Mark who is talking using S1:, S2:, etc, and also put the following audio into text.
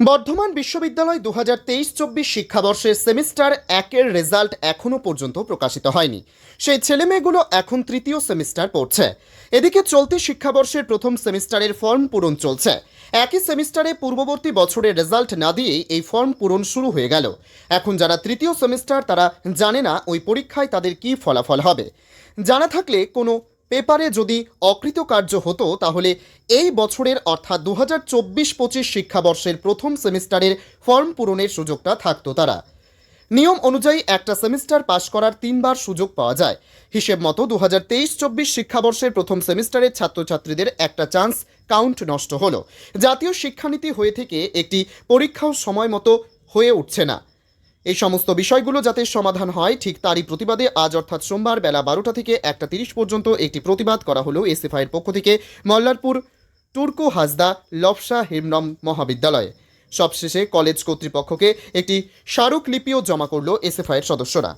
S1: বর্ধমান বিশ্ববিদ্যালয় দু হাজার তেইশ চব্বিশ শিক্ষাবর্ষের সেমিস্টার একের রেজাল্ট এখনও পর্যন্ত প্রকাশিত হয়নি। সেই ছেলেমেয়েগুলো এখন তৃতীয় সেমিস্টার পড়ছে। এদিকে চলতি শিক্ষাবর্ষের প্রথম সেমিস্টারের ফর্ম পূরণ চলছে। একই সেমিস্টারে পূর্ববর্তী বছরের রেজাল্ট না দিয়েই এই ফর্ম পূরণ শুরু হয়ে গেল। এখন যারা তৃতীয় সেমিস্টার তারা জানে না ওই পরীক্ষায় তাদের কী ফলাফল হবে। জানা থাকলে কোনো পেপারে যদি অকৃতকার্য হতো, তাহলে এই বছরের অর্থাৎ দু হাজার চব্বিশ পঁচিশ শিক্ষাবর্ষের প্রথম সেমিস্টারের ফর্ম পূরণের সুযোগটা থাকতো তারা। নিয়ম অনুযায়ী একটা সেমিস্টার পাশ করার তিনবার সুযোগ পাওয়া যায়। হিসেব মতো দু হাজার তেইশ চব্বিশ শিক্ষাবর্ষের প্রথম সেমিস্টারের ছাত্রছাত্রীদের একটা চান্স কাউন্ট নষ্ট হলো। জাতীয় শিক্ষানীতি হয়ে থেকে একটি পরীক্ষাও সময় মতো হয়ে উঠছে না। এই সমস্ত বিষয়গুলো যাতে সমাধান হয়, ঠিক তারই প্রতিবাদে আজ অর্থাৎ সোমবার বেলা বারোটা থেকে একটা তিরিশ পর্যন্ত একটি প্রতিবাদ করা হলো এসএফআইয়ের পক্ষ থেকে মল্লারপুর টুর্কো হাজদা লফসা হেমনম মহাবিদ্যালয়ে। সবশেষে কলেজ কর্তৃপক্ষকে একটি স্মারকলিপিও জমা করল এসএফআইয়ের সদস্যরা।